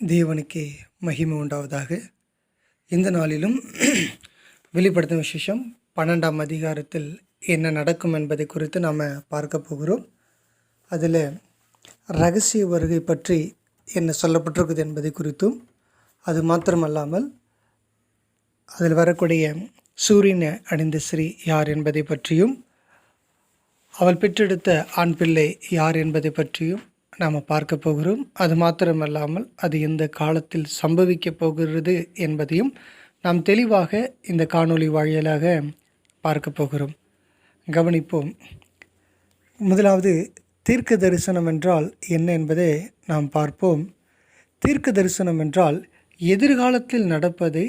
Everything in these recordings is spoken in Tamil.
தேவனுக்கே மகிமை உண்டாவதாக. இந்த நாளிலும் வெளிப்படுத்தும் விசேஷம் பன்னெண்டாம் அதிகாரத்தில் என்ன நடக்கும் என்பதை குறித்து நாம் பார்க்க போகிறோம். அதில் ரகசிய வருகை பற்றி என்ன சொல்லப்பட்டிருக்குது என்பதை குறித்தும் அது மாத்திரமல்லாமல் அதில் வரக்கூடிய சூரியனை அணிந்த ஸ்ரீ யார் என்பதை பற்றியும் அவள் பெற்றெடுத்த ஆண் பிள்ளை யார் என்பதை பற்றியும் நாம் பார்க்க போகிறோம். அது மாத்திரமல்லாமல் அது எந்த காலத்தில் சம்பவிக்க போகிறது என்பதையும் நாம் தெளிவாக இந்த காணொளி வாயிலாக பார்க்க போகிறோம். கவனிப்போம். முதலாவது தீர்க்க தரிசனம் என்றால் என்ன என்பதை நாம் பார்ப்போம். தீர்க்க தரிசனம் என்றால் எதிர்காலத்தில் நடப்பதை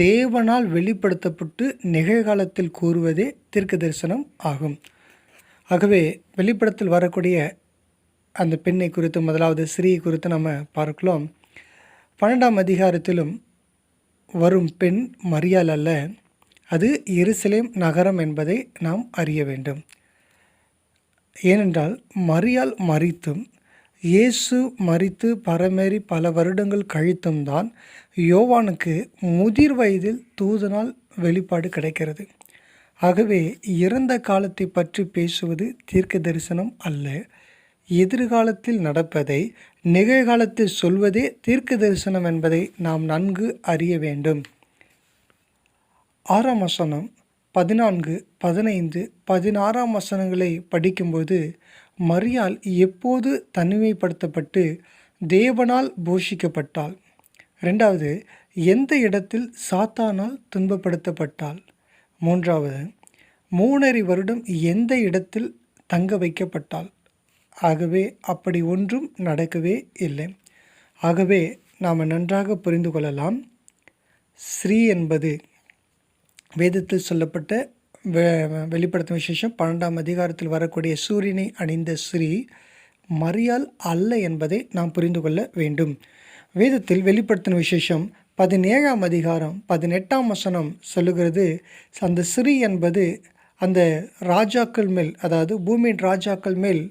தேவனால் வெளிப்படுத்தப்பட்டு நிகழ்காலத்தில் கூறுவதே தீர்க்க தரிசனம் ஆகும். ஆகவே வெளிப்படத்தில் வரக்கூடிய அந்த பெண்ணை குறித்து முதலாவது ஸ்ரீ குறித்து நம்ம பார்க்கலாம். பன்னெண்டாம் அதிகாரத்திலும் வரும் பெண் மரியாள் அல்ல. அது எருசலேம் நகரம் என்பதை நாம் அறிய வேண்டும். ஏனென்றால் மரியால் மறித்தும் இயேசு மறித்து பரமேறி பல வருடங்கள் கழித்தும் தான் யோவானுக்கு முதிர் வயதில் தூதனால் வெளிப்பாடு கிடைக்கிறது. ஆகவே இறந்த காலத்தை பற்றி பேசுவது தீர்க்க தரிசனம் அல்ல. எதிர்காலத்தில் நடப்பதை நிகழ்காலத்தில் சொல்வதே தீர்க்க தரிசனம் என்பதை நாம் நன்கு அறிய வேண்டும். ஆறாம் வசனம் பதினான்கு பதினைந்து பதினாறாம் வசனங்களை படிக்கும்போது மரியால் எப்போது தனிமைப்படுத்தப்பட்டு தேவனால் போஷிக்கப்பட்டாள்? ரெண்டாவது எந்த இடத்தில் சாத்தானால் துன்பப்படுத்தப்பட்டாள்? மூன்றாவது மூணரை வருடம் எந்த இடத்தில் தங்க வைக்கப்பட்டாள்? ஆகவே அப்படி ஒன்றும் நடக்கவே இல்லை. ஆகவே நாம் நன்றாக புரிந்து கொள்ளலாம். ஸ்ரீ என்பது வேதத்தில் சொல்லப்பட்ட வெ வெளிப்படுத்தும் விசேஷம். பன்னெண்டாம் அதிகாரத்தில் வரக்கூடிய சூரியனை அணிந்த ஸ்ரீ மரியால் அல்ல என்பதை நாம் புரிந்து கொள்ள வேண்டும். வேதத்தில் வெளிப்படுத்தின விசேஷம் பதினேழாம் அதிகாரம் பதினெட்டாம் வசனம் சொல்லுகிறது அந்த ஸ்ரீ என்பது அந்த ராஜாக்கள் மேல் அதாவது பூமியின் ராஜாக்கள் மேல்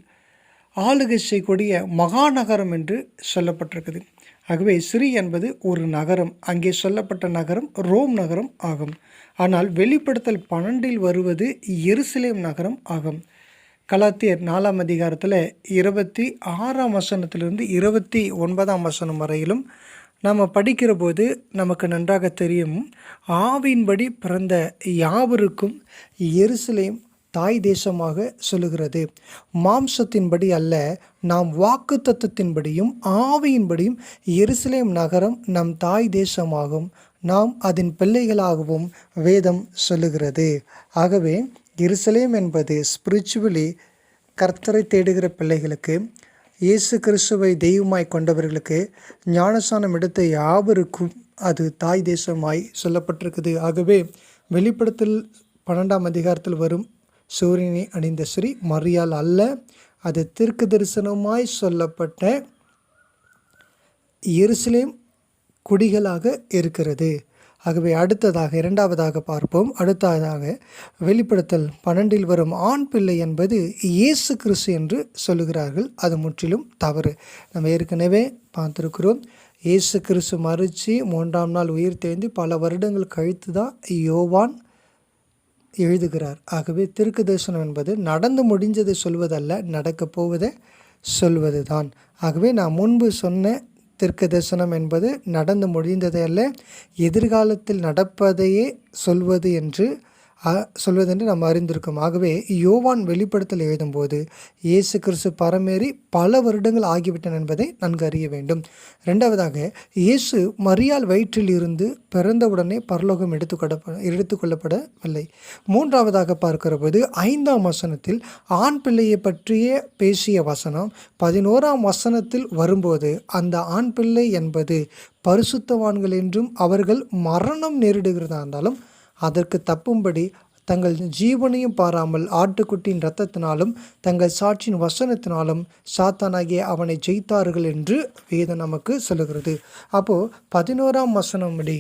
ஆளுகை செய்யக்கூடிய மகாநகரம் என்று சொல்லப்பட்டிருக்குது. ஆகவே சிறி என்பது ஒரு நகரம். அங்கே சொல்லப்பட்ட நகரம் ரோம் நகரம் ஆகும். ஆனால் வெளிப்படுத்தல் பன்னெண்டில் வருவது எருசலேம் நகரம் ஆகும். கலாத்தியர் நாலாம் அதிகாரத்தில் இருபத்தி ஆறாம் வசனத்திலிருந்து இருபத்தி ஒன்பதாம் வசனம் வரையிலும் நாம் படிக்கிற போது நமக்கு நன்றாக தெரியும். ஆவின்படி பிறந்த யாவருக்கும் எருசலேம் தாய் தேசமாக சொல்லுகிறது. மாம்சத்தின்படி அல்ல நாம் வாக்கு தத்துவத்தின்படியும் ஆவியின்படியும் எருசலேம் நகரம் நம் தாய் தேசமாகும். நாம் அதன் பிள்ளைகளாகவும் வேதம் சொல்லுகிறது. ஆகவே எருசலேம் என்பது ஸ்பிரிச்சுவலி கர்த்தரை தேடுகிற பிள்ளைகளுக்கு இயேசு கிறிஸ்துவை தெய்வமாய் கொண்டவர்களுக்கு ஞானசானம் எடுத்த யாவருக்கும் அது தாய் தேசமாய் சொல்லப்பட்டிருக்குது. ஆகவே வெளிப்படத்தில் பன்னெண்டாம் அதிகாரத்தில் வரும் சூரியனை அணிந்த ஸ்ரீ மரியால் அல்ல. அது திருக்கு தரிசனமாய் சொல்லப்பட்ட எருசலேம் குடிகளாக இருக்கிறது. ஆகவே அடுத்ததாக இரண்டாவதாக பார்ப்போம். அடுத்ததாக வெளிப்படுத்தல் பன்னெண்டில் வரும் ஆண் பிள்ளை என்பது இயேசு கிறிஸ்து என்று சொல்லுகிறார்கள். அது முற்றிலும் தவறு. நம்ம ஏற்கனவே பார்த்துருக்கிறோம். இயேசு கிறிஸ்து மறித்து மூன்றாம் நாள் உயிர் தேந்து பல வருடங்கள் கழித்து தான் யோவான் எழுதுகிறார். ஆகவே திருக்கு தரிசனம் என்பது நடந்து முடிஞ்சதை சொல்வதல்ல நடக்கப் போவதை சொல்வது தான் ஆகவே நான் முன்பு சொன்ன திருக்கு தரிசனம் என்பது நடந்து முடிந்ததை அல்ல எதிர்காலத்தில் நடப்பதையே சொல்வது என்று சொல்வதென்று நாம் அறிந்திருக்கோம். ஆகவே யோவான் வெளிப்படுத்தல் எழுதும்போது இயேசு கிறிஸ்து பரமேறி பல வருடங்கள் ஆகிவிட்டன என்பதை நன்கு அறிய வேண்டும். ரெண்டாவதாக இயேசு மரியால் வயிற்றில் இருந்து பிறந்தவுடனே பரலோகம் எடுத்துக்கொள்ள எடுத்துக்கொள்ளப்படவில்லை மூன்றாவதாக பார்க்கிற போது ஐந்தாம் வசனத்தில் ஆண் பிள்ளையை பற்றிய பேசிய வசனம் பதினோராம் வசனத்தில் வரும்போது அந்த ஆண் பிள்ளை என்பது பரிசுத்தவான்கள் என்றும் அவர்கள் மரணம் நேரிடுகிறதா இருந்தாலும் அதற்கு தப்பும்படி தங்கள் ஜீவனையும் பாராமல் ஆட்டுக்குட்டியின் இரத்தத்தினாலும் தங்கள் சாட்சியின் வசனத்தினாலும் சாத்தானாகிய அவனை ஜெயித்தார்கள் என்று வேதம் நமக்கு சொல்லுகிறது. அப்போது பதினோராம் வசனம்படி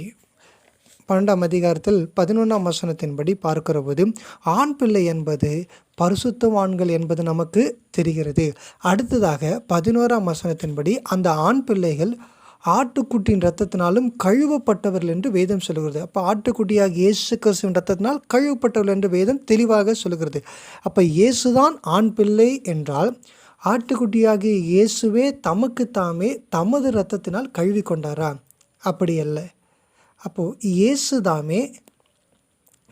பன்னெண்டாம் அதிகாரத்தில் பதினொன்றாம் வசனத்தின்படி பார்க்கிற போது ஆண் பிள்ளை என்பது பரிசுத்தவான்கள் என்பது நமக்கு தெரிகிறது. அடுத்ததாக பதினோராம் வசனத்தின்படி அந்த ஆண் பிள்ளைகள் ஆட்டுக்குட்டியின் ரத்தத்தினாலும் கழுவப்பட்டவர்கள் என்று வேதம் சொல்கிறது. அப்போ ஆட்டுக்குட்டியாக இயேசு கிறிஸ்துவின் ரத்தத்தினால் கழுவப்பட்டவர்கள் என்று வேதம் தெளிவாக சொல்கிறது. அப்போ இயேசுதான் ஆண் பிள்ளை என்றால் ஆட்டுக்குட்டியாகிய இயேசுவே தமக்கு தாமே தமது இரத்தத்தினால் கழுவி கொண்டாரா அப்படி அல்ல. அப்போது இயேசு தாமே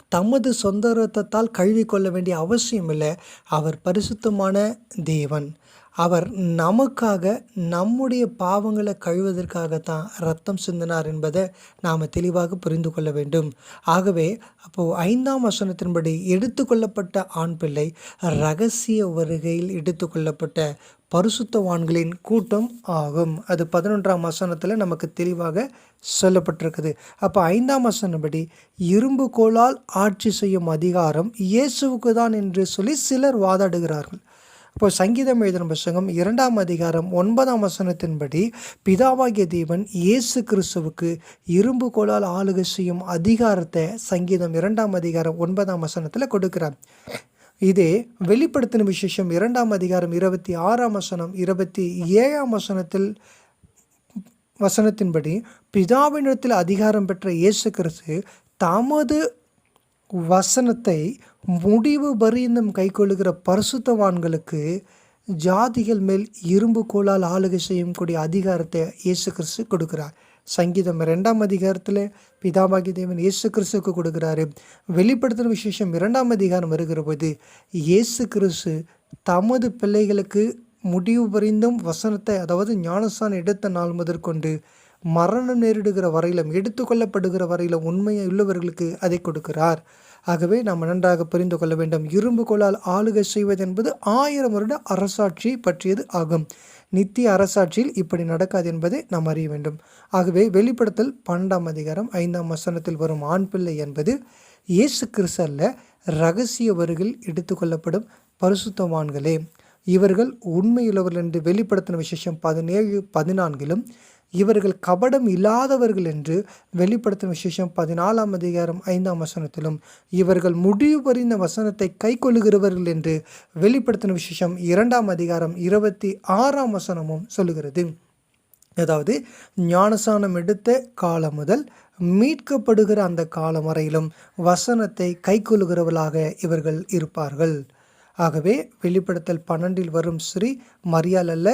தமது சொந்த ரத்தத்தால் கழுவி கொள்ள வேண்டிய அவசியம் இல்லை. அவர் பரிசுத்தமான தேவன். அவர் நமக்காக நம்முடைய பாவங்களை கழுவதற்காகத்தான் ரத்தம் சிந்தினார் என்பதை நாம் தெளிவாக புரிந்து கொள்ள வேண்டும். ஆகவே அப்போது ஐந்தாம் வசனத்தின்படி எடுத்துக்கொள்ளப்பட்ட ஆண் பிள்ளை ரகசிய வருகையில் எடுத்துக்கொள்ளப்பட்ட பரிசுத்தவான்களின் கூட்டம் ஆகும். அது பதினொன்றாம் வசனத்தில் நமக்கு தெளிவாக சொல்லப்பட்டிருக்குது. அப்போ ஐந்தாம் வசனப்படி இரும்பு கோலால் ஆட்சி செய்யும் அதிகாரம் இயேசுவுக்கு தான் என்று சொல்லி சிலர் வாதாடுகிறார்கள். இப்போ சங்கீதம் எழுதின புஸ்தகம் இரண்டாம் அதிகாரம் ஒன்பதாம் வசனத்தின்படி பிதாவாகிய தேவன் இயேசு கிறிஸ்துவுக்கு இரும்பு கோலால் ஆளுகை செய்யும் அதிகாரத்தை சங்கீதம் இரண்டாம் அதிகாரம் ஒன்பதாம் வசனத்தில் கொடுக்கிறார். இதே வெளிப்படுத்தின விசேஷம் இரண்டாம் அதிகாரம் இருபத்தி ஆறாம் வசனம் இருபத்தி ஏழாம் வசனத்தில் வசனத்தின்படி பிதாவினிடத்தில் அதிகாரம் பெற்ற இயேசு கிறிஸ்து தமது வசனத்தை முடிவு பரியந்தம் கைக்கொள்ளுகிற பரிசுத்தவான்களுக்கு ஜாதிகள் மேல் இரும்பு கோலால் ஆளுகை செய்யக்கூடிய அதிகாரத்தை இயேசு கிறிஸ்து கொடுக்கிறார். சங்கீதம் ரெண்டாம் அதிகாரத்தில் பிதாபாகி தேவன் இயேசு கிறிஸ்துக்கு கொடுக்குறாரு. வெளிப்படுத்தின விசேஷம் இரண்டாம் அதிகாரம் வருகிற போது இயேசு கிறிஸ்து தமது பிள்ளைகளுக்கு முடிவு பரிந்தும் வசனத்தை அதாவது ஞானஸ்தான் எடுத்த நாள் முதற்கொண்டு மரணம் நேரிடுகிற வரையிலும் எடுத்துக்கொள்ளப்படுகிற வரையிலும் உண்மையை உள்ளவர்களுக்கு அதை கொடுக்கிறார். ஆகவே நாம் நன்றாக புரிந்து கொள்ள வேண்டும். இரும்பு கோலால் ஆளுகை செய்வது என்பது ஆயிரம் வருட அரசாட்சி பற்றியது ஆகும். நித்திய அரசாட்சியில் இப்படி நடக்காது என்பதை நாம் அறிய வேண்டும். ஆகவே வெளிப்படுத்தல் பன்னெண்டாம் அதிகாரம் ஐந்தாம் வசனத்தில் வரும் ஆண் பிள்ளை என்பது இயேசு கிறிஸ்து அல்ல ரகசிய வருகில் எடுத்துக்கொள்ளப்படும் பரிசுத்தவான்களே. இவர்கள் உண்மையுள்ளவர்கள் என்று வெளிப்படுத்தின விசேஷம் பதினேழு பதினான்கிலும் இவர்கள் கபடம் இல்லாதவர்கள் என்று வெளிப்படுத்தும் விசேஷம் பதினாலாம் அதிகாரம் ஐந்தாம் வசனத்திலும் இவர்கள் முடிவு பறிந்த வசனத்தை கை கொள்ளுகிறவர்கள் என்று வெளிப்படுத்தின விசேஷம் இரண்டாம் அதிகாரம் இருபத்தி ஆறாம் வசனமும் சொல்லுகிறது. அதாவது ஞானசானம் எடுத்த காலம் முதல் மீட்கப்படுகிற அந்த காலம் வரையிலும் வசனத்தை கைக்கொள்ளுகிறவர்களாக இவர்கள் இருப்பார்கள். ஆகவே வெளிப்படுத்தல் பன்னெண்டில் வரும் ஸ்ரீ மரியால் அல்ல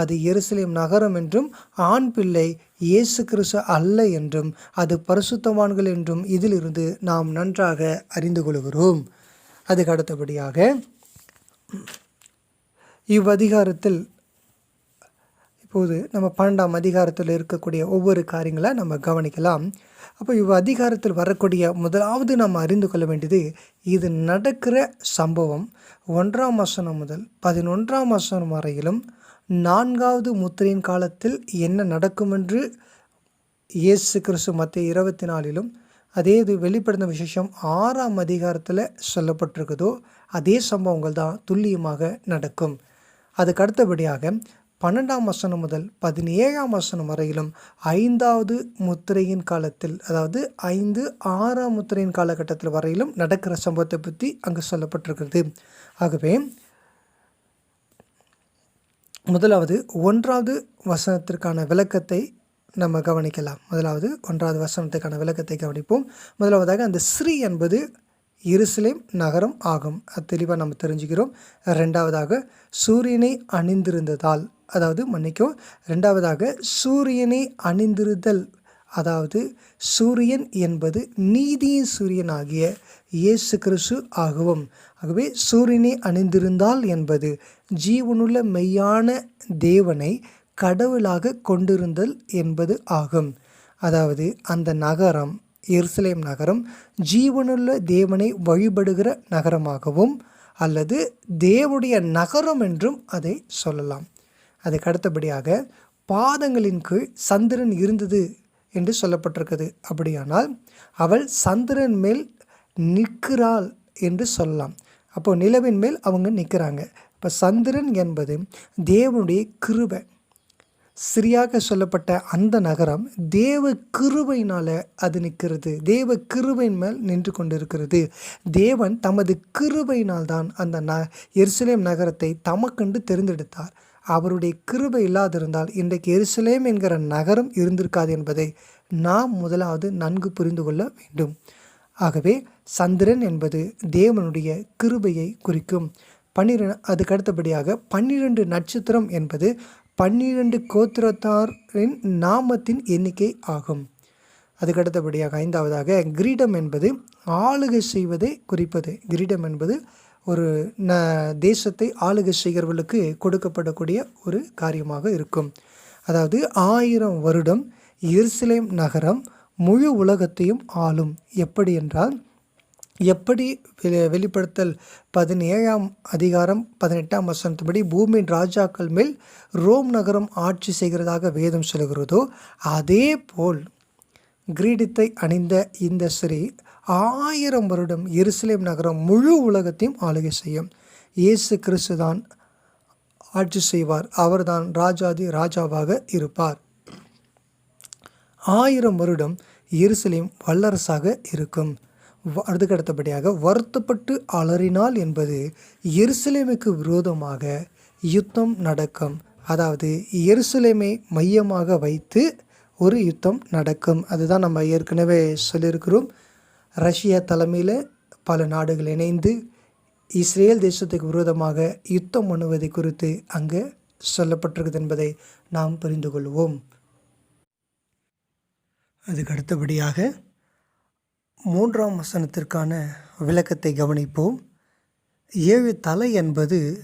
அது எருசலேம் நகரம் என்றும் ஆண் பிள்ளை இயேசு கிறிஸ்து அல்ல என்றும் அது பரிசுத்தவான்கள் என்றும் இதிலிருந்து நாம் நன்றாக அறிந்து கொள்கிறோம். அதுக்கு அடுத்தபடியாக இவ்வதிகாரத்தில் இப்போது நம்ம பன்னெண்டாம் அதிகாரத்தில் இருக்கக்கூடிய ஒவ்வொரு காரியங்களை நம்ம கவனிக்கலாம். அப்போ இவ் அதிகாரத்தில் வரக்கூடிய முதலாவது நாம் அறிந்து கொள்ள வேண்டியது இது நடக்கிற சம்பவம். ஒன்றாம் வசனம் முதல் பதினொன்றாம் வசனம் வரையிலும் நான்காவது முத்திரையின் காலத்தில் என்ன நடக்கும் என்று இயேசு கிறிஸ்து மத்திய இருபத்தி நாலிலும் அதே இது வெளிப்படுத்த விசேஷம் ஆறாம் அதிகாரத்தில் சொல்லப்பட்டிருக்குதோ அதே சம்பவங்கள் தான் துல்லியமாக நடக்கும். அதுக்கு அடுத்தபடியாக பன்னெண்டாம் வசனம் முதல் பதினேழாம் வசனம் வரையிலும் ஐந்தாவது முத்திரையின் காலத்தில் அதாவது ஐந்து ஆறாம் முத்திரையின் காலகட்டத்தில் வரையிலும் நடக்கிற சம்பவத்தை பற்றி அங்கு சொல்லப்பட்டிருக்கிறது. ஆகவே முதலாவது ஒன்றாவது வசனத்திற்கான விளக்கத்தை நம்ம கவனிக்கலாம். முதலாவது ஒன்றாவது வசனத்துக்கான விளக்கத்தை கவனிப்போம். முதலாவதாக அந்த ஸ்ரீ என்பது இருசிலேம் நகரம் ஆகும். அது தெளிவாக நம்ம தெரிஞ்சுக்கிறோம். ரெண்டாவதாக சூரியனை அணிந்திருந்ததால் அதாவது மன்னிக்கும் ரெண்டாவதாக சூரியனை அணிந்திருதல். அதாவது சூரியன் என்பது நீதியின் சூரியன் ஆகிய இயேசு கிறிஸ்து ஆகவும். ஆகவே சூரியனை அணிந்திருந்தால் என்பது ஜீவனுள்ள மெய்யான தேவனை கடவுளாக கொண்டிருந்தல் என்பது ஆகும். அதாவது அந்த நகரம் எருசலேம் நகரம் ஜீவனுள்ள தேவனை வழிபடுகிற நகரமாகவும் அல்லது தேவனுடைய நகரம் என்றும் அதை சொல்லலாம். அதுக்கு அடுத்தபடியாக பாதங்களின் கீழ் சந்திரன் இருந்தது என்று சொல்லப்பட்டிருக்குது அப்படியானால் அவள் சந்திரன் மேல் நிற்கிறாள் என்று சொல்லலாம். அப்போது நிலவின் மேல் அவங்க நிற்கிறாங்க. இப்போ சந்திரன் என்பது தேவனுடைய கிருபை. சிறியாக சொல்லப்பட்ட அந்த நகரம் தேவ கிருபையினால் அது நிற்கிறது. தேவ கிருபையின் மேல் நின்று கொண்டிருக்கிறது. தேவன் தமது கிருபையினால் தான் அந்த ந எருசலேம் நகரத்தை தமக்கென்று தெரிந்தெடுத்தார். அவருடைய கிருபை இல்லாதிருந்தால் இன்றைக்கு எருசலேம் என்கிற நகரம் இருந்திருக்காது என்பதை நாம் முதலாவது நன்கு புரிந்து கொள்ள வேண்டும். ஆகவே சந்திரன் என்பது தேவனுடைய கிருபையை குறிக்கும். பன்னிரெண்டு அதுக்கு அடுத்தபடியாக பன்னிரண்டு நட்சத்திரம் என்பது பன்னிரண்டு கோத்திரத்தாரின் நாமத்தின் எண்ணிக்கை ஆகும். அதுக்கு அடுத்தபடியாக ஐந்தாவதாக கிரீடம் என்பது ஆளுகை செய்வதை குறிப்பது. கிரீடம் என்பது ஒரு ந தேசத்தை ஆளுகை செய்கிறவர்களுக்கு கொடுக்கப்படக்கூடிய ஒரு காரியமாக இருக்கும். அதாவது ஆயிரம் வருடம் எருசலேம் நகரம் முழு உலகத்தையும் ஆளும். எப்படி என்றால் எப்படி வெளிப்படுத்தல் பதினேழாம் அதிகாரம் பதினெட்டாம் வசனத்தின்படி பூமியின் ராஜாக்கள் மேல் ரோம் நகரம் ஆட்சி செய்கிறதாக வேதம் சொல்கிறதோ அதே போல் கிரீடத்தை அணிந்த இந்த ஸ்ரீ ஆயிரம் வருடம் எருசலேம் நகரம் முழு உலகத்தையும் ஆளுகை செய்யும். இயேசு கிறிஸ்து தான் ஆட்சி செய்வார். அவர்தான் ராஜாதி ராஜாவாக இருப்பார். ஆயிரம் வருடம் எருசலேம் வல்லரசாக இருக்கும். அதுக்கு அடுத்தபடியாக வருத்தப்பட்டு அலறினால் என்பது எருசலேமுக்கு விரோதமாக யுத்தம் நடக்கும். அதாவது எருசலேமை மையமாக வைத்து ஒரு யுத்தம் நடக்கும். அதுதான் நம்ம ஏற்கனவே சொல்லியிருக்கிறோம். ரஷ்யா தலைமையில் பல நாடுகள் இணைந்து இஸ்ரேல் தேசத்துக்கு விரோதமாக யுத்தம் பண்ணுவதை குறித்து அங்கே சொல்லப்பட்டிருக்குது என்பதை நாம் புரிந்து கொள்வோம். அதுக்கு அடுத்தபடியாக மூன்றாம் வசனத்திற்கான விளக்கத்தை கவனிப்போம். ஏழு தலை என்பது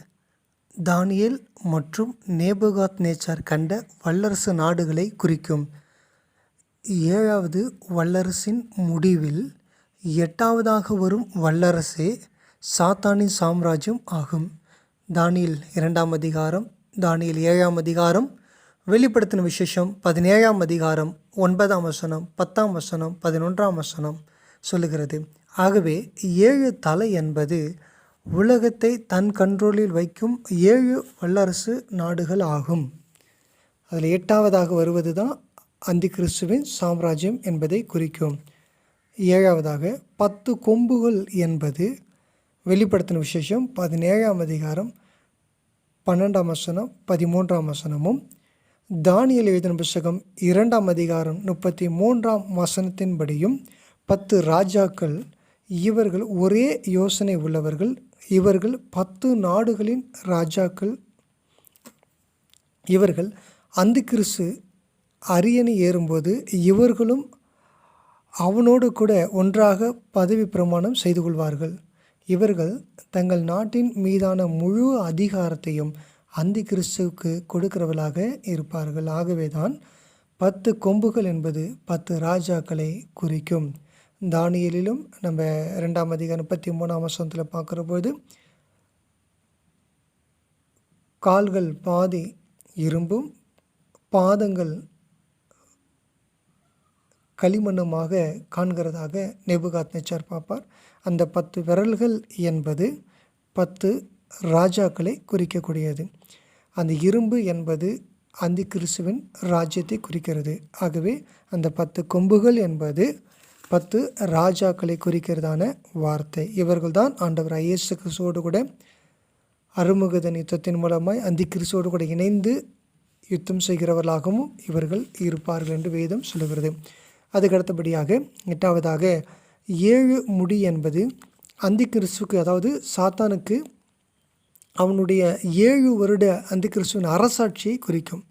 தானியேல் மற்றும் நேபுகாத் நேச்சார் கண்ட வல்லரசு நாடுகளை குறிக்கும். ஏழாவது வல்லரசின் முடிவில் எட்டாவதாக வரும் வல்லரசே சாத்தானின் சாம்ராஜ்யம் ஆகும். தானியில் இரண்டாம் அதிகாரம் தானியில் ஏழாம் அதிகாரம் வெளிப்படுத்தின விசேஷம் பதினேழாம் அதிகாரம் ஒன்பதாம் வசனம் பத்தாம் வசனம் பதினொன்றாம் வசனம் சொல்லுகிறது. ஆகவே ஏழு தலை என்பது உலகத்தை தன் கண்ட்ரோலில் வைக்கும் ஏழு வல்லரசு நாடுகள் ஆகும். அதில் எட்டாவதாக வருவது தான் அந்தி கிறிஸ்துவின் சாம்ராஜ்யம் என்பதை குறிக்கும். ஏழாவதாக பத்து கொம்புகள் என்பது வெளிப்படுத்தின விசேஷம் பதினேழாம் அதிகாரம் பன்னெண்டாம் வசனம் பதிமூன்றாம் வசனமும் தானியல் எழுதின புஸ்தகம் இரண்டாம் அதிகாரம் முப்பத்தி மூன்றாம் வசனத்தின்படியும் பத்து ராஜாக்கள் இவர்கள் ஒரே யோசனை உள்ளவர்கள் இவர்கள் பத்து நாடுகளின் ராஜாக்கள். இவர்கள் அந்த கிறிஸ்து அரியணை ஏறும்போது இவர்களும் அவனோடு கூட ஒன்றாக பதவி பிரமாணம் செய்து கொள்வார்கள். இவர்கள் தங்கள் நாட்டின் மீதான முழு அதிகாரத்தையும் அந்தி கிறிஸ்துவுக்கு கொடுக்கிறவர்களாக இருப்பார்கள். ஆகவே தான் பத்து கொம்புகள் என்பது பத்து ராஜாக்களை குறிக்கும். தானியலிலும் நம்ம ரெண்டாம் அதிகாரம் முப்பத்தி மூணாம் வசனத்தில் பார்க்குற போது கால்கள் பாதி இரும்பும் பாதங்கள் களிமண்ணுமாக காண்கிறதாக நெபுகாத் நெச்சார் பார்ப்பார். அந்த பத்து விரல்கள் என்பது பத்து ராஜாக்களை குறிக்கக்கூடியது. அந்த இரும்பு என்பது அந்தி கிறிஸ்துவின் ராஜ்யத்தை குறிக்கிறது. ஆகவே அந்த பத்து கொம்புகள் என்பது பத்து ராஜாக்களை குறிக்கிறதான வார்த்தை. இவர்கள்தான் ஆண்டவர் ஐஎஸ் கிறிஸ்துவோடு கூட அருமுகதன் யுத்தத்தின் மூலமாய் அந்தி கிறிஸ்துவோடு கூட இணைந்து யுத்தம் செய்கிறவர்களாகவும் இவர்கள் இருப்பார்கள் என்று வேதம் சொல்லுகிறது. அதுக்கு அடுத்தபடியாக எட்டாவதாக ஏழு முடி என்பது அந்தி கிறிஸ்துக்கு அதாவது சாத்தானுக்கு அவனுடைய ஏழு வருட அந்தி கிறிஸ்துவின் அரசாட்சியை குறிக்கும்.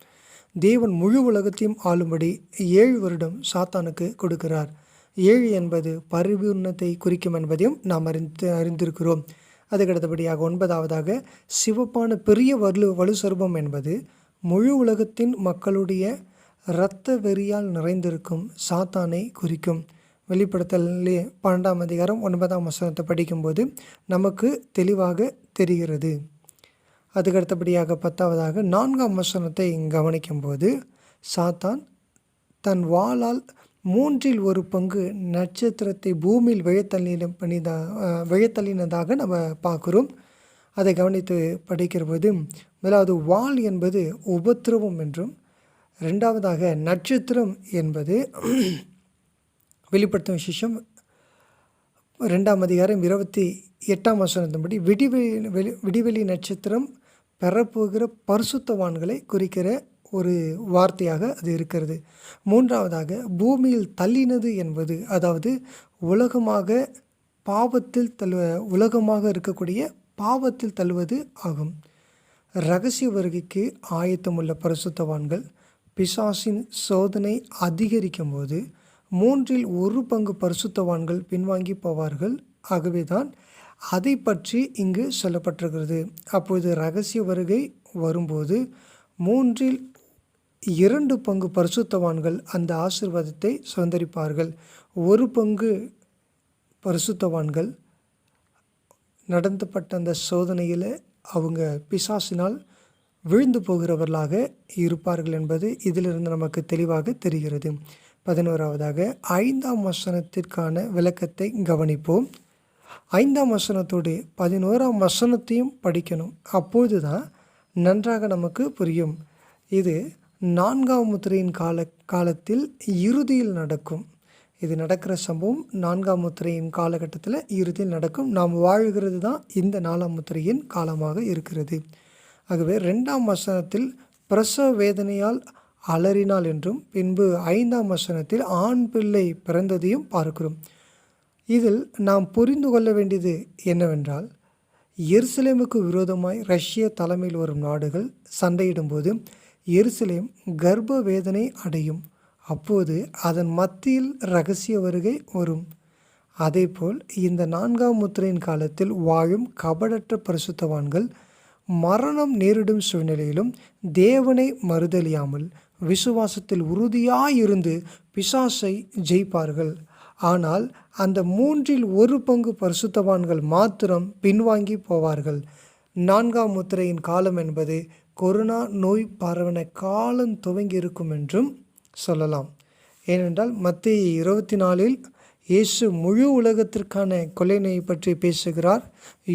தேவன் முழு உலகத்தையும் ஆளும்படி ஏழு வருடம் சாத்தானுக்கு கொடுக்கிறார். ஏழு என்பது பரிபூர்ணத்தை குறிக்கும் என்பதையும் நாம் அறிந்து அறிந்திருக்கிறோம். அதுக்கடுத்தபடியாக ஒன்பதாவதாக சிவப்பான பெரிய வலு வலுசர்பம் என்பது முழு உலகத்தின் மக்களுடைய இரத்த வெறியால் நிறைந்திருக்கும் சாத்தானை குறிக்கும். வெளிப்படுத்தலே பன்னெண்டாம் அதிகாரம் ஒன்பதாம் வசனத்தை படிக்கும்போது நமக்கு தெளிவாக தெரிகிறது. அதுக்கு அடுத்தபடியாக பத்தாவதாக நான்காம் வசனத்தை கவனிக்கும்போது சாத்தான் தன் வாளால் மூன்றில் ஒரு பங்கு நட்சத்திரத்தை பூமியில் விழத்தள்ளின பண்ணிதா விழத்தள்ளினதாக நம்ம பார்க்குறோம். அதை கவனித்து படிக்கிற போது முதலாவது வால் என்பது உபத்திரவம் என்றும் ரெண்டாவதாக நட்சத்திரம் என்பது வெளிப்படுத்தும் விசேஷம். ரெண்டாம் அதிகாரம் இருபத்தி எட்டாம் வசனத்தின்படி விடிவெளி வெளி விடிவெளி நட்சத்திரம் பெறப்போகிற பரிசுத்தவான்களை குறிக்கிற ஒரு வார்த்தையாக அது இருக்கிறது. மூன்றாவதாக பூமியில் தள்ளினது என்பது அதாவது உலகமாக பாவத்தில் தள்ளுவ உலகமாக இருக்கக்கூடிய பாவத்தில் தள்ளுவது ஆகும். ரகசிய வருகைக்கு ஆயத்தமுள்ள பரிசுத்தவான்கள் பிசாசின் சோதனை அதிகரிக்கும் போது மூன்றில் ஒரு பங்கு பரிசுத்தவான்கள் பின்வாங்கி போவார்கள். ஆகவேதான் அதை பற்றி இங்கு சொல்லப்பட்டிருக்கிறது. அப்பொழுது ரகசிய வருகை வரும்போது மூன்றில் இரண்டு பங்கு பரிசுத்தவான்கள் அந்த ஆசிர்வாதத்தை சுதந்திரிப்பார்கள். ஒரு பங்கு பரிசுத்தவான்கள் நடந்தப்பட்ட அந்த சோதனையில் அவங்க பிசாசினால் விழுந்து போகிறவர்களாக இருப்பார்கள் என்பது இதிலிருந்து நமக்கு தெளிவாக தெரிகிறது. பதினோராவதாக ஐந்தாம் வசனத்திற்கான விளக்கத்தை கவனிப்போம். ஐந்தாம் வசனத்தோடு பதினோராம் வசனத்தையும் படிக்கணும். அப்போது தான் நன்றாக நமக்கு புரியும். இது நான்காம் முத்திரையின் கால காலத்தில் இறுதியில் நடக்கும். இது நடக்கிற சம்பவம் நான்காம் முத்திரையின் காலகட்டத்தில் இறுதியில் நடக்கும். நாம் வாழ்கிறது தான் இந்த நாலாம் முத்திரையின் காலமாக இருக்கிறது. ஆகவே ரெண்டாம் வசனத்தில் பிரசவ வேதனையால் அலறினாள் என்றும் பின்பு ஐந்தாம் வசனத்தில் ஆண் பிள்ளை பிறந்ததையும் பார்க்கிறோம். இதில் நாம் புரிந்து கொள்ள வேண்டியது என்னவென்றால் எருசலேமுக்கு விரோதமாய் ரஷ்ய தலைமையில் வரும் நாடுகள் சண்டையிடும்போது எருசலேம் கர்ப்ப வேதனை அடையும். அப்போது அதன் மத்தியில் ரகசிய வருகை வரும். அதேபோல் இந்த நான்காம் முத்திரையின் காலத்தில் வாழும் கபடற்ற பரிசுத்தவான்கள் மரணம் நேரிடும் சூழ்நிலையிலும் தேவனை மறுதலியாமல் விசுவாசத்தில் உறுதியாயிருந்து பிசாசை ஜெயிப்பார்கள். ஆனால் அந்த மூன்றில் ஒரு பங்கு பரிசுத்தவான்கள் மாத்திரம் பின்வாங்கி போவார்கள். நான்காம் முத்திரையின் காலம் என்பது கொரோனா நோய் பரவன காலம் துவங்கி இருக்கும் என்றும் சொல்லலாம். ஏனென்றால் மத்திய இருபத்தி நாலில் இயேசு முழு உலகத்திற்கான கொலை நோயை பற்றி பேசுகிறார்.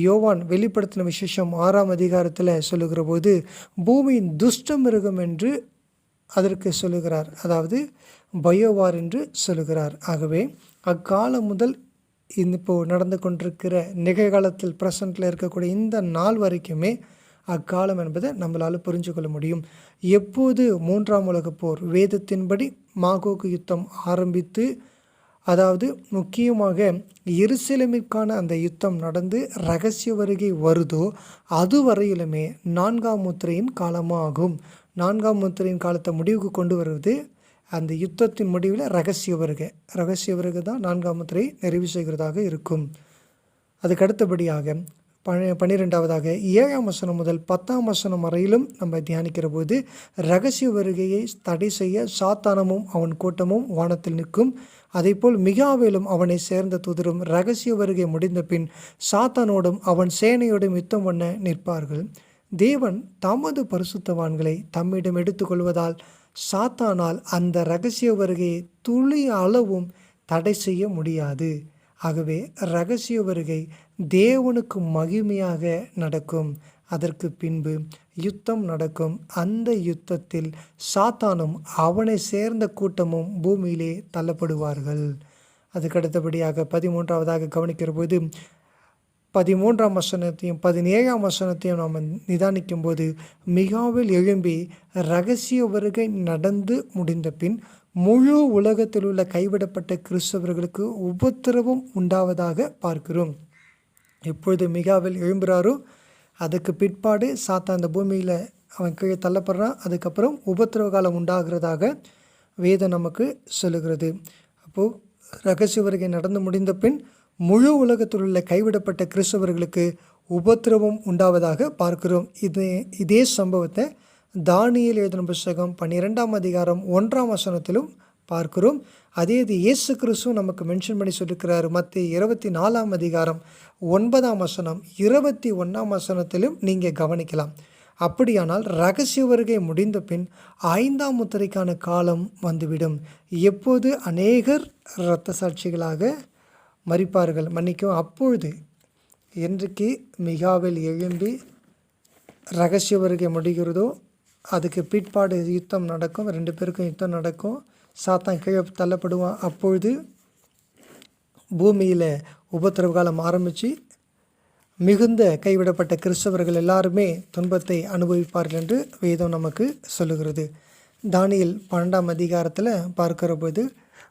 யோவான் வெளிப்படுத்தின விசேஷம் ஆறாம் அதிகாரத்தில் சொல்லுகிற போது பூமியின் துஷ்ட மிருகம் என்று அதற்கு சொல்லுகிறார். அதாவது பயோவார் என்று சொல்லுகிறார். ஆகவே அக்காலம் முதல் இப்போது நடந்து கொண்டிருக்கிற நிகழ்காலத்தில் ப்ரெசண்ட்டில் இருக்கக்கூடிய இந்த நாள் வரைக்குமே அக்காலம் என்பதை நம்மளால் புரிஞ்சு கொள்ள முடியும். எப்போது மூன்றாம் உலகப் போர் வேதத்தின்படி மாகோக்கு யுத்தம் ஆரம்பித்து அதாவது முக்கியமாக எருசலேமிற்கான அந்த யுத்தம் நடந்து ரகசிய வருகை வருதோ அது வரையிலுமே நான்காம் முத்திரையின் காலமாகும். நான்காம் முத்திரையின் காலத்தை முடிவுக்கு கொண்டு வருவது அந்த யுத்தத்தின் முடிவில் ரகசிய வருகை. ரகசிய வருகை தான் நான்காம் முத்திரை நிறைவு செய்கிறதாக இருக்கும். அதுக்கு அடுத்தபடியாக பன்னிரெண்டாவதாக ஏழாம் வசனம் முதல் பத்தாம் வசனம் வரையிலும் நம்ம தியானிக்கிற போது ரகசிய வருகையை தடை செய்ய சாத்தானமும் அவன் கூட்டமும் வானத்தில் நிற்கும். அதேபோல் மிகாவிலும் அவனை சேர்ந்த துதரும் ரகசிய வருகை முடிந்த பின் சாத்தானோடும் அவன் சேனையோடும் யுத்தம் பண்ண நிற்பார்கள். தேவன் தமது பரிசுத்தவான்களை தம்மிடம் எடுத்துக்கொள்வதால் சாத்தானால் அந்த ரகசிய வருகையை துளி அளவும் தடை செய்ய முடியாது. ஆகவே ரகசிய வருகை தேவனுக்கு மகிமையாக நடக்கும். அதற்கு பின்பு யுத்தம் நடக்கும். அந்த யுத்தத்தில் சாத்தானும் அவனை சேர்ந்த கூட்டமும் பூமியிலே தள்ளப்படுவார்கள். அதுக்கு அடுத்தபடியாக பதிமூன்றாவதாக கவனிக்கிற போது பதிமூன்றாம் வசனத்தையும் பதினேழாம் வசனத்தையும் நாம் நிதானிக்கும் போது மிகாவில் எழும்பி ரகசிய வருகை நடந்து முடிந்த பின் முழு உலகத்தில் உள்ள கைவிடப்பட்ட கிறிஸ்தவர்களுக்கு உபத்திரவம் உண்டாவதாக பார்க்கிறோம். எப்பொழுது மிகாவில் எழும்புகிறாரோ அதுக்கு பிற்பாடு சாத்தா அந்த பூமியில் அவன் கீழே தள்ளப்படுறான் அதுக்கப்புறம் உபத்திரவ காலம் உண்டாகிறதாக வேதம் நமக்கு சொல்லுகிறது. அப்போது ரகசிய வருகை நடந்து முடிந்த பின் முழு உலகத்தில் உள்ள கைவிடப்பட்ட கிறிஸ்தவர்களுக்கு உபத்திரவம் உண்டாவதாக பார்க்கிறோம். இது இதே சம்பவத்தை தானியல் எழுதின புஸ்தகம் பன்னிரெண்டாம் அதிகாரம் ஒன்றாம் வசனத்திலும் பார்க்கிறோம். அதே இது இயேசு கிறிஸ்து நமக்கு மென்ஷன் பண்ணி சொல்லியிருக்கிறார் மற்ற இருபத்தி நாலாம் அதிகாரம் ஒன்பதாம் வசனம் இருபத்தி ஒன்றாம் வசனத்திலும் நீங்கள் கவனிக்கலாம். அப்படியானால் ரகசிய வருகை முடிந்த பின் ஐந்தாம் முத்திரைக்கான காலம் வந்துவிடும். எப்போது அநேகர் இரத்த சாட்சிகளாக மறிப்பார்கள் மன்னிக்கும் அப்பொழுது. என்றைக்கு மிகாவில் எழும்பி ரகசிய வருகை முடிகிறதோ அதுக்கு பிற்பாடு யுத்தம் நடக்கும் ரெண்டு பேருக்கும் யுத்தம் நடக்கும். சாத்தான் கீழே தள்ளப்படுவான். அப்பொழுது பூமியில் உபத்திரவ காலம் ஆரம்பித்து மிகுந்த கைவிடப்பட்ட கிறிஸ்தவர்கள் எல்லாருமே துன்பத்தை அனுபவிப்பார்கள் என்று வேதம் நமக்கு சொல்லுகிறது. தானியல் பன்னெண்டாம் அதிகாரத்தில் பார்க்கிற போது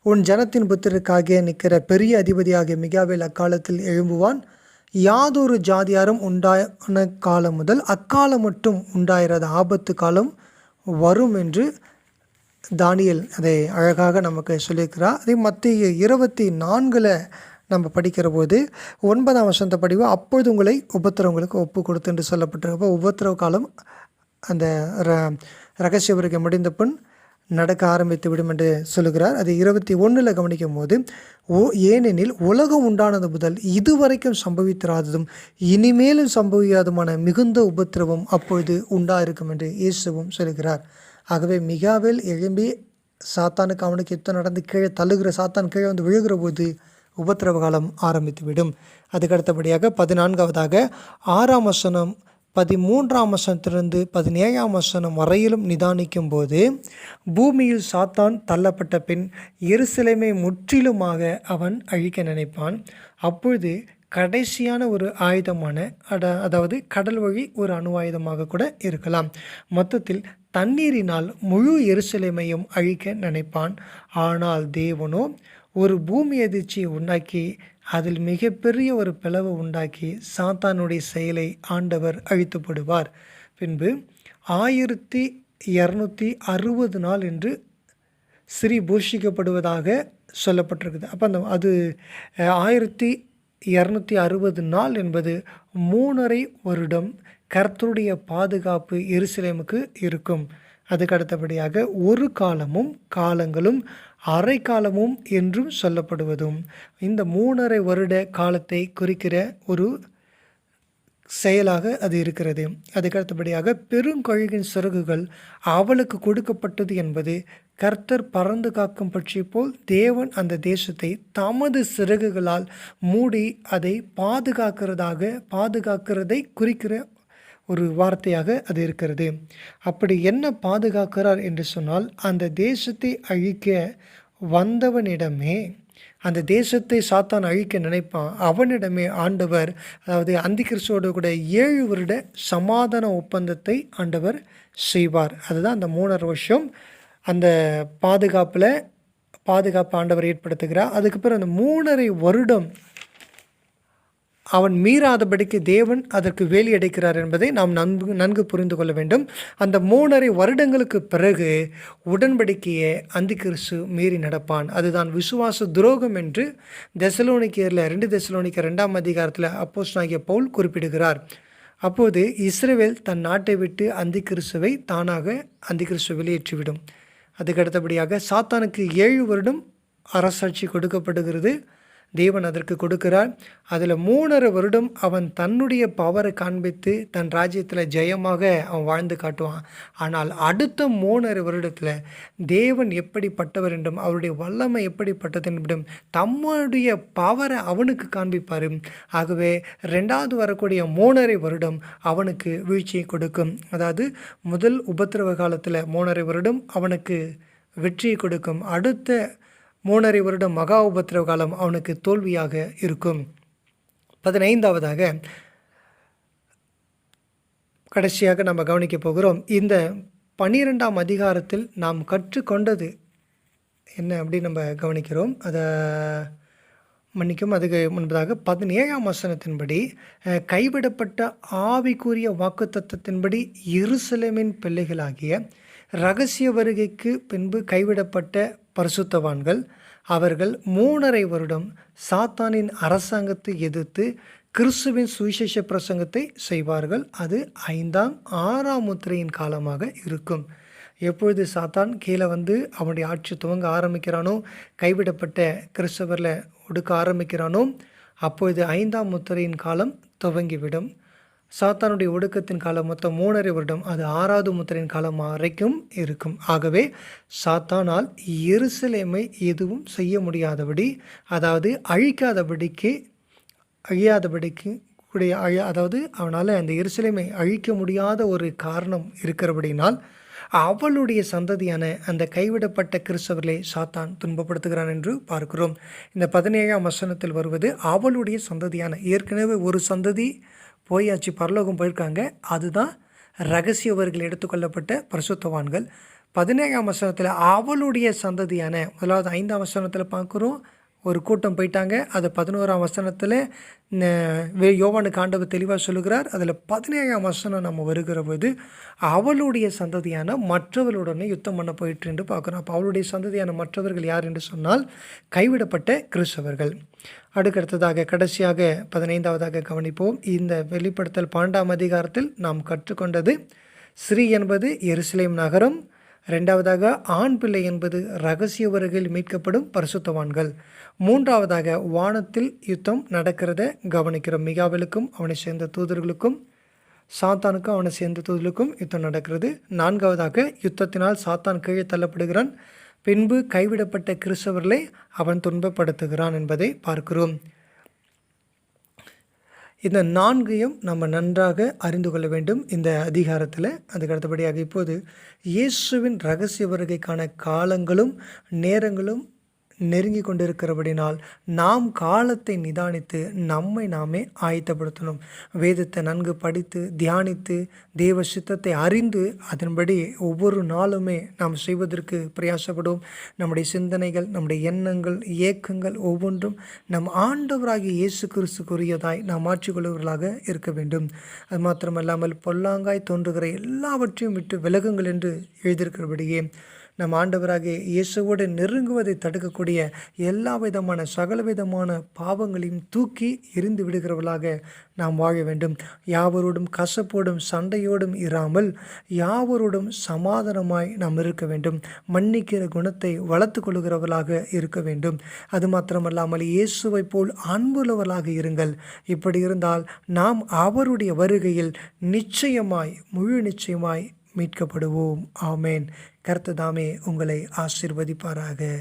உன் ஜனத்தின் புத்திரருக்காக நிற்கிற பெரிய அதிபதியாகிய மிகாவில் அக்காலத்தில் எழும்புவான். யாதொரு ஜாதியாரும் உண்டான காலம் முதல் அக்காலம் மட்டும் உண்டாயிராத ஆபத்து காலம் வரும் என்று தானியல் அதை அழகாக நமக்கு சொல்லியிருக்கிறார் அதே மத்திய இருபத்தி நான்கில் நம்ம படிக்கிற போது ஒன்பதாம் வசந்த படிவு அப்பொழுது உங்களை உபத்திரவங்களுக்கு ஒப்பு கொடுத்து என்று சொல்லப்பட்டிருக்கப்போ உபத்திரவ காலம் அந்த ர ரகசிய வருகை முடிந்த பின் நடக்க ஆரம்பித்து விடும் என்று சொல்லுகிறார். அது இருபத்தி ஒன்றில் கவனிக்கும் போது ஓ ஏனெனில் உலகம் உண்டானது முதல் இதுவரைக்கும் சம்பவித்திராததும் இனிமேலும் சம்பவியாதுமான மிகுந்த உபத்திரவம் அப்பொழுது உண்டாயிருக்கும் என்று இயேசுவும் சொல்கிறார் ஆகவே மிகாவில் எழும்பி சாத்தானுக்கு அவனுக்கு யுத்தம் நடந்து கீழே தள்ளுகிற சாத்தான் கீழே வந்து விழுகிற போது உபத்திரவ காலம் ஆரம்பித்துவிடும். அதுக்கு அடுத்தபடியாக பதினான்காவதாக ஆறாம் வசனம் பதிமூன்றாம் வசனத்திலிருந்து பதினேழாம் வசனம் வரையிலும் நிதானிக்கும் போது பூமியில் சாத்தான் தள்ளப்பட்ட பின் எருசலேமை முற்றிலுமாக அவன் அழிக்க நினைப்பான். அப்பொழுது கடைசியான ஒரு ஆயுதமான அட அதாவது கடல் வழி ஒரு அணு ஆயுதமாக கூட இருக்கலாம். மொத்தத்தில் தண்ணீரினால் முழு எருசலேமையும் அழிக்க நினைப்பான். ஆனால் தேவனோ ஒரு பூமி அதிர்ச்சியை உண்டாக்கி அதில் மிகப்பெரிய ஒரு பிளவை உண்டாக்கி சாத்தானுடைய செயலை ஆண்டவர் அழித்துப்படுவார். பின்பு ஆயிரத்தி இரநூத்தி அறுபது நாள் என்று சிறி பூஷிக்கப்படுவதாக சொல்லப்பட்டிருக்குது. அப்போ அந்த அது ஆயிரத்தி இரநூத்தி அறுபது நாள் என்பது மூணரை வருடம் கர்த்தருடைய பாதுகாப்பு எருசலேமுக்கு இருக்கும். அதுக்கு அடுத்தபடியாக ஒரு காலமும் காலங்களும் அரை காலமும் என்றும் சொல்லப்படுவதும். இந்த மூணரை வருட காலத்தை குறிக்கிற ஒரு செயலாக அது இருக்கிறது. அதுக்கு அடுத்தபடியாக பெருங்கழுகின் சிறகுகள் அவளுக்கு கொடுக்கப்பட்டது என்பது கர்த்தர் பறந்து காக்கும் பட்சி போல் தேவன் அந்த தேசத்தை தமது சிறகுகளால் மூடி அதை பாதுகாக்கிறதாக பாதுகாக்கிறதை குறிக்கிற ஒரு வார்த்தையாக அது இருக்கிறது. அப்படி என்ன பாதுகாக்கிறார் என்று சொன்னால் அந்த தேசத்தை அழிக்க வந்தவனிடமே அந்த தேசத்தை சாத்தான் அழிக்க நினைப்பான். அவனிடமே ஆண்டவர் அதாவது அந்திகிறிஸ்துவோடு கூட ஏழு வருட சமாதான ஒப்பந்தத்தை ஆண்டவர் செய்வார். அதுதான் அந்த மூணரை வருஷம் அந்த பாதுகாப்பில் பாதுகாப்பு ஆண்டவர் ஏற்படுத்துகிறார். அதுக்கப்புறம் அந்த மூணரை வருடம் அவன் மீறாதபடிக்கு தேவன் அதற்கு வேலி அடைக்கிறார் என்பதை நாம் நன்கு நன்கு புரிந்து கொள்ள வேண்டும். அந்த மூணரை வருடங்களுக்கு பிறகு உடன்படிக்கையை அந்திகிறிஸ்து மீறி நடப்பான். அதுதான் விசுவாச துரோகம் என்று தெசலோனிக்கியரில் ரெண்டு தெசலோனிக்க ரெண்டாம் அதிகாரத்தில் அப்போஸ் ஆகிய பவுல் குறிப்பிடுகிறார். அப்போது இஸ்ரேவேல் தன் நாட்டை விட்டு அந்திகிறிஸ்துவை தானாக அந்திகிறிஸ்து வெளியேற்றிவிடும். அதுக்கு அடுத்தபடியாக சாத்தானுக்கு ஏழு வருடம் அரசாட்சி கொடுக்கப்படுகிறது. தேவன் அதற்கு கொடுக்கிறார். அதில் மூணரை வருடம் அவன் தன்னுடைய பவரை காண்பித்து தன் ராஜ்யத்தில் ஜெயமாக அவன் வாழ்ந்து காட்டுவான். ஆனால் அடுத்த மூணரை வருடத்தில் தேவன் எப்படிப்பட்டவர் என்றும் அவருடைய வல்லமை எப்படிப்பட்டது என்றும் தம்முடைய பவரை அவனுக்கு காண்பிப்பார். ஆகவே ரெண்டாவது வரக்கூடிய மூணரை வருடம் அவனுக்கு வீழ்ச்சியை கொடுக்கும். அதாவது முதல் உபத்திரவ காலத்தில் மூணரை வருடம் அவனுக்கு வெற்றியை கொடுக்கும். அடுத்த மூணரை வருடம் மகா உபத்திரவ காலம் அவனுக்கு தோல்வியாக இருக்கும். பதினைந்தாவதாக கடைசியாக நம்ம கவனிக்க போகிறோம். இந்த பன்னிரெண்டாம் அதிகாரத்தில் நாம் கற்றுக்கொண்டது என்ன அப்படின்னு நம்ம கவனிக்கிறோம். அதை மன்னிக்கும் அதுக்கு முன்பதாக பதினேழாம் வசனத்தின்படி கைவிடப்பட்ட ஆவிக்குரிய வாக்குத்தத்தத்தின்படி எருசலேமின் பிள்ளைகளாகிய ரகசிய வருகைக்கு பின்பு கைவிடப்பட்ட பரிசுத்தவான்கள் அவர்கள் மூணரை வருடம் சாத்தானின் அரசாங்கத்தை எதிர்த்து கிறிஸ்துவின் சுவிசேஷ பிரசங்கத்தை செய்வார்கள். அது ஐந்தாம் ஆறாம் முத்திரையின் காலமாக இருக்கும். எப்பொழுது சாத்தான் கீழே வந்து அவனுடைய ஆட்சி துவங்க ஆரம்பிக்கிறானோ கைவிடப்பட்ட கிறிஸ்தவரில் ஒடுக்க ஆரம்பிக்கிறானோ அப்பொழுது ஐந்தாம் முத்திரையின் காலம் துவங்கிவிடும். சாத்தானுடைய ஒடுக்கத்தின் காலம் மொத்தம் மூணரை வருடம் அது ஆறாவது முத்திரையின் காலம் வரைக்கும் இருக்கும். ஆகவே சாத்தானால் எருசலேமை எதுவும் செய்ய முடியாதபடி அதாவது அழிக்காதபடிக்கு அழியாதபடிக்கு கூடிய அழ அதாவது அவனால் அந்த எருசலேமை அழிக்க முடியாத ஒரு காரணம் இருக்கிறபடினால் அவளுடைய சந்ததியான அந்த கைவிடப்பட்ட கிறிஸ்தவர்களை சாத்தான் துன்பப்படுத்துகிறான் என்று பார்க்கிறோம். இந்த பதினேழாம் வசனத்தில் வருவது அவளுடைய சந்ததியான. ஏற்கனவே ஒரு சந்ததி போயாச்சு பரலோகம் போயிருக்காங்க. அதுதான் ரகசியவர்கள் எடுத்துக்கொள்ளப்பட்ட பரிசுத்தவான்கள். பதினேழாம் வசனத்தில் அவளுடைய சந்ததியான முதலாவது ஐந்தாம் வசனத்தில் பார்க்குறோம். ஒரு கூட்டம் போயிட்டாங்க. அது பதினோராம் வசனத்தில் ந- யோவானுக்கு ஆண்டவர் தெளிவாக சொல்லுகிறார். அதில் பதினேழாம் வசனம் நம்ம வருகிற போது அவளுடைய சந்ததியான மற்றவர்களுடனே யுத்தம் பண்ண போயிட்டு என்று பார்க்குறோம். அப்போ அவளுடைய சந்ததியான மற்றவர்கள் யார் என்று சொன்னால் கைவிடப்பட்ட கிறிஸ்தவர்கள். அடுக்கடுத்ததாக கடைசியாக பதினைந்தாவதாக கவனிப்போம். இந்த வெளிப்படுத்தல் பாண்டாம் அதிகாரத்தில் நாம் கற்றுக்கொண்டது ஸ்ரீ என்பது எருசலேம் நகரம். ரெண்டாவதாக ஆண் பிள்ளை என்பது ரகசிய வருகையில் மீட்கப்படும் பரிசுத்தவான்கள். மூன்றாவதாக வானத்தில் யுத்தம் நடக்கிறத கவனிக்கிறோம். மிகாவிலுக்கும் அவனை சேர்ந்த தூதர்களுக்கும் சாத்தானுக்கும் அவனை சேர்ந்த தூதர்களுக்கும் யுத்தம் நடக்கிறது. நான்காவதாக யுத்தத்தினால் சாத்தான் கீழே தள்ளப்படுகிறான். பின்பு கைவிடப்பட்ட கிறிஸ்தவர்களை அவன் துன்பப்படுத்துகிறான் என்பதை பார்க்கிறோம். இந்த நான்கையும் நம்ம நன்றாக அறிந்து கொள்ள வேண்டும். இந்த அதிகாரத்தில் அதுக்கு அடுத்தபடியாக இப்போது இயேசுவின் ரகசிய வருகைக்கான காலங்களும் நேரங்களும் நெருங்கி கொண்டிருக்கிறபடினால் நாம் காலத்தை நிதானித்து நம்மை நாமே ஆயத்தப்படுத்தணும். வேதத்தை நன்கு படித்து தியானித்து தேவ சித்தத்தை அறிந்து அதன்படி ஒவ்வொரு நாளுமே நாம் செய்வதற்கு பிரயாசப்படும் நம்முடைய சிந்தனைகள் நம்முடைய எண்ணங்கள் இயக்கங்கள் ஒவ்வொன்றும் நம் ஆண்டவராகிய இயேசு கிறிஸ்துக்குரியதாய் நாம் மாற்றிக்கொள்வர்களாக இருக்க வேண்டும். அது மாத்திரமல்லாமல் பொல்லாங்காய் தோன்றுகிற எல்லாவற்றையும் விட்டு விலகுங்கள் என்று எழுதியிருக்கிறபடியே நம் ஆண்டவராகிய இயேசுவோடு நெருங்குவதை தடுக்கக்கூடிய எல்லா விதமான சகல விதமான பாவங்களையும் தூக்கி எரிந்து விடுகிறவர்களாக நாம் வாழ வேண்டும். யாவரோடும் கசப்போடும் சண்டையோடும் இராமல் யாவரோடும் சமாதானமாய் நாம் இருக்க வேண்டும். மன்னிக்கிற குணத்தை வளர்த்து கொள்கிறவர்களாக இருக்க வேண்டும். அது மாத்திரமல்லாமல் இயேசுவை போல் அன்புள்ளவர்களாக இருங்கள். இப்படி இருந்தால் நாம் அவருடைய வருகையில் நிச்சயமாய் முழு நிச்சயமாய் மீட்கப்படுவோம். ஆமேன். கர்த்ததாமே உங்களை ஆசிர்வதிப்பாராக.